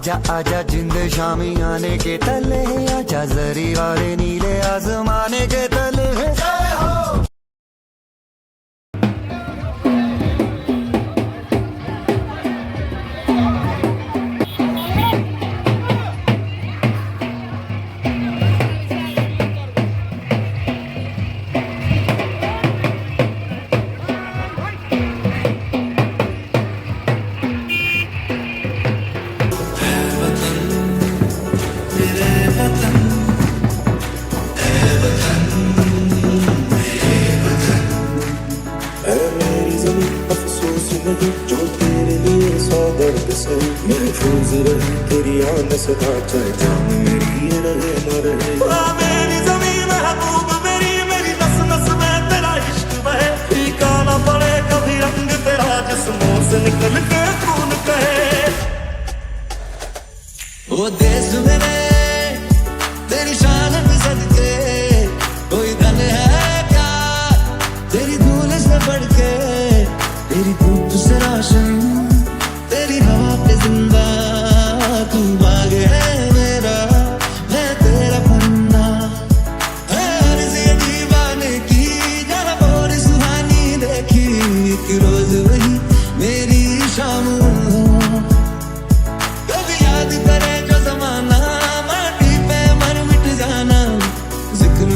आजा आजा जिंद शामी आने के तले आजा जरी वाले नीले आसमाने दर्द से महफूज रहे तेरी आन सदा चाहे जान मेरी ये रहे न रहे मेरी जमीन महबूब मेरी मेरी नस नस में तेरा इश्क बहे फीका ना पड़े कभी रंग तेरा जिस्मों से निकल के खून कहे वो देश मेरे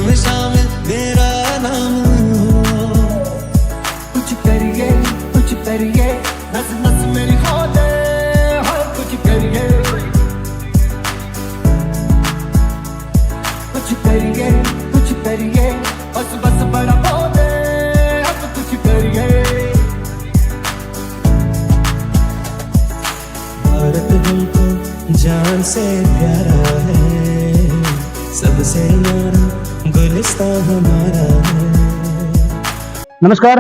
में शामिल मेरा नाम हो कुछ करिए कुछ करिए नस नस मेरी खोले हर कुछ करिए कुछ करिए कुछ करिए बस बस बड़ा बोले अब कुछ करिए भारत हमको जान से प्यारा है सबसे न्यारा गुलिस्तान हमारा है નમસ્કાર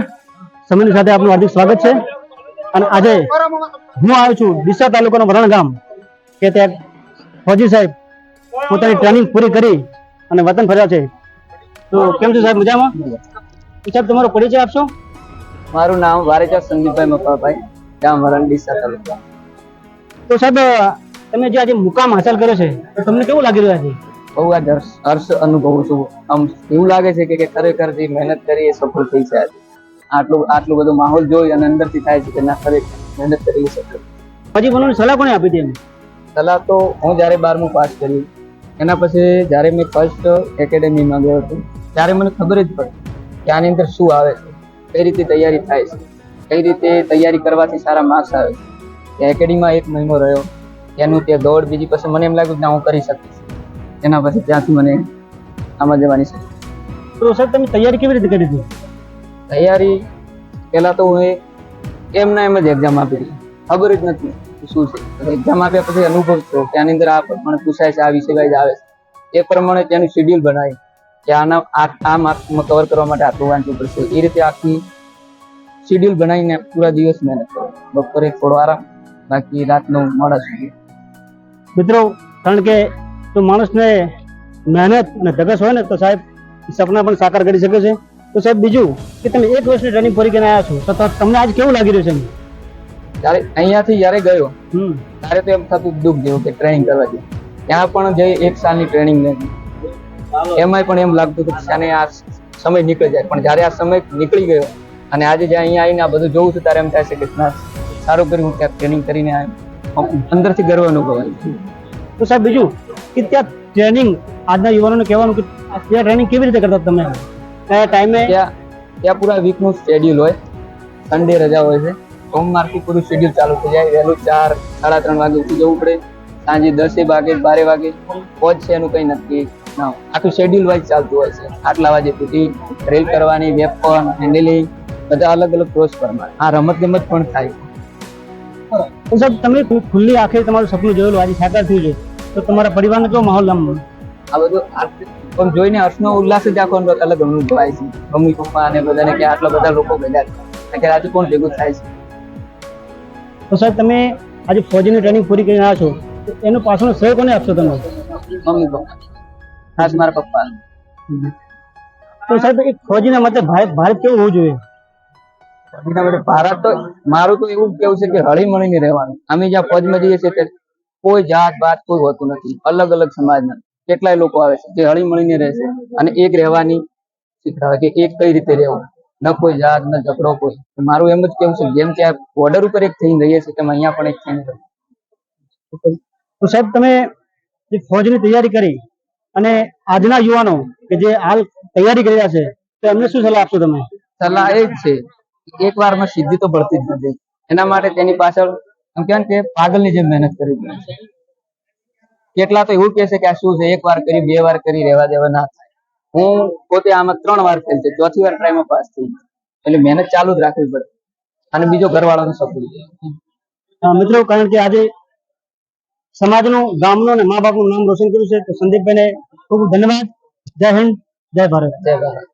સમયની સાથે આપનું હાર્દિક સ્વાગત છે। અને આજે હું આવ્યો છું ડીસા તાલુકાનો વરણ ગામ કે ત્યાં ફોજી સાહેબ પોતાની ટ્રેનિંગ પૂરી કરી અને વતન ફર્યા છે. તો કેમ છો સાહેબ મજામાં? સાહેબ તમારો પરિચય આપશો? મારું નામ વારેચા સંદીપભાઈ મકવાભાઈ ગામ વરણ ડીસા તાલુકા. તો સાહેબ તમે જે આજે મુકામ હાંસલ કર્યો છે તો તમને કેવું લાગી રહ્યા છે બહુ જ હર્ષ અનુભવું છું. આમ એવું લાગે છે કે- ખરેખર જે મહેનત કરી એ સફળ થઈ છે આટલું આટલું બધું માહોલ જોઈ અને અંદરથી થાય છે કે ના ખરેખર મહેનત કરી સફળ. પછી મને સલાહ કોને આપી હતી સલાહ તો હું જ્યારે બારમું પાસ કર્યું એના પછી જ્યારે મેં ફર્સ્ટ એકેડેમીમાં ગયો હતો ત્યારે મને ખબર જ પડી કે આની અંદર શું આવે છે કઈ રીતે તૈયારી થાય છે કઈ રીતે તૈયારી કરવાથી સારા માર્ક્સ આવે છે. એકેડેમીમાં એક મહિનો રહ્યો એનું તે દોડ બીજી પછી મને એમ લાગ્યું કે ના હું કરી શકીશ. એના પછી ત્યાંથી મને આમાં જવાની છે. તો સાહેબ તમે તૈયારી કેવી રીતે કરી હતી? તૈયારી પહેલાં તો હું એ એમ ના એમ જ એક્ઝામ આપી હતી. ખબર જ નથી શું છે. એક્ઝામ આપ્યા પછી અનુભવ થયો કે આની અંદર આ પ્રમાણે પૂછાય છે આ વિષય વાઇઝ આવે છે. એ પ્રમાણે તેનું શેડ્યુલ બનાવી કે આના આ આ માર્ક્સમાં કવર કરવા માટે આટલું વાંચવું પડશે. એ રીતે આખી શેડ્યુલ બનાવીને પૂરા દિવસ મહેનત કરો. બપોરે થોડો આરામ બાકી રાતનો મોડા સુધી. મિત્રો કારણ કે જો માણસને મહેનત અને ધગસ હોય ને તો સાહેબ સપના પણ સાકાર કરી શકે છે. તો સાહેબ બીજું કે તમે એક વર્ષની ટ્રેનિંગ પૂરી કરીને આવ્યા છો તો તમને આજ કેવું લાગી રહ્યું છે જ્યારે અહીંયાથી જ્યારે ગયો હમ. ત્યારે તો એમ થતું દુઃખ જેવું કે ટ્રેનિંગ કરવાથી ત્યાં પણ જે એક સાલની ટ્રેનિંગ નથી એમાંય પણ એમ લાગતું હતું કે આ સમય નીકળી જાય. પણ જ્યારે આ સમય નીકળી ગયો અને આજે જ્યાં અહીંયા આવીને આ બધું જોઉં છું ત્યારે એમ થાય છે કે ના સારું કર્યું હું ત્યાં ટ્રેનિંગ કરીને આવ્યો. અંદરથી ગર્વ અનુભવાય. તો સાહેબ બીજું કે ત્યાં ટ્રેનિંગ આજના યુવાનોને કહેવાનું કે ત્યાં ટ્રેનિંગ કેવી રીતે કરતા તમે? કયા ટાઈમે ત્યાં ત્યાં પૂરા વીકનું શેડ્યુલ હોય. સન્ડે રજા હોય છે. સોમવારથી પૂરું શેડ્યુલ ચાલુ થઈ જાય. વહેલું ચાર સાડા ત્રણ વાગે ઉઠી જવું પડે. સાંજે દસે વાગે બારે વાગે. પહોંચ છે એનું કંઈ નક્કી ના આખું શેડ્યુલ વાઇઝ ચાલતું હોય છે. આટલા વાગે સુધી ડ્રિલ કરવાની વેપન હેન્ડલિંગ બધા અલગ અલગ પ્રોસ પ્રમાણે. આ રમત ગમત પણ થાય. સાહેબ તમે ખુલ્લી આંખે તમારું સપનું જોયેલું આજે સાકાર થયું છે. તો તમારા પરિવારનો કેવો માહોલ આમ? આ બધું પણ જોઈને હર્ષનો ઉલ્લાસ જ આખો અલગ અનુભવાય છે. મમ્મી પપ્પા અને બધાને કે આટલા બધા લોકો ભેગા છે કે આજે કોણ ભેગું થાય છે. તો સાહેબ તમે આજે ફોજીની ટ્રેનિંગ પૂરી કરીને આવ્યા છો. એનો પાછળનો શ્રેય કોને આપશો તમે? Mummy papa. ખાસ મારા પપ્પા તો સાહેબ એક ફૌજીના મતે ભારત ભારત કેવું હોવું જોઈએ? માટે ભારત તો મારું તો એવું કેવું છે કે હળી મળીને રહેવાનું. અમે જ્યાં ફોજમાં જઈએ છીએ કોઈ જાત બાત કોઈ હોતું નથી. અલગ અલગ સમાજના કેટલાય લોકો આવે છે જે હળીમળીને રહે છે અને એક રહેવાની શીખડાવે કે એક કઈ રીતે રહેવું. ન કોઈ જાત ન ઝઘડો કોઈ. મારું એમ જ કેવું છે જેમ કે આ બોર્ડર ઉપર એક થઈને રહીએ છીએ તેમ અહીંયા પણ એક થઈને રહીએ. તો સાહેબ તમે જે ફોજની તૈયારી કરી અને આજના યુવાનો કે જે હાલ તૈયારી કરી રહ્યા છે તો એમને શું સલાહ આપશો તમે? સલાહ એ જ છે એક વારમાં સિદ્ધિ તો ભળતી જ નથી. એના માટે તેની પાછળ એમ ને કે પાગલની જેમ મહેનત કરવી પડે. કેટલા તો એવું કહે છે કે આ શું છે? એક વાર કરી બે વાર કરી રહેવા દેવા ના હું પોતે આમાં ત્રણ વાર ફેલ છે. ચોથી વાર ટ્રાયમાં પાસ થઈ એટલે મહેનત ચાલુ જ રાખવી પડે. અને બીજો ઘરવાળાનો સપોર્ટ મિત્રો કારણ કે આજે સમાજનું ગામનું અને મા બાપનું નામ રોશન કર્યું છે. તો સંદીપભાઈને ખૂબ ખૂબ ધન્યવાદ. જય હિન્દ જય ભારત. જય ભારત.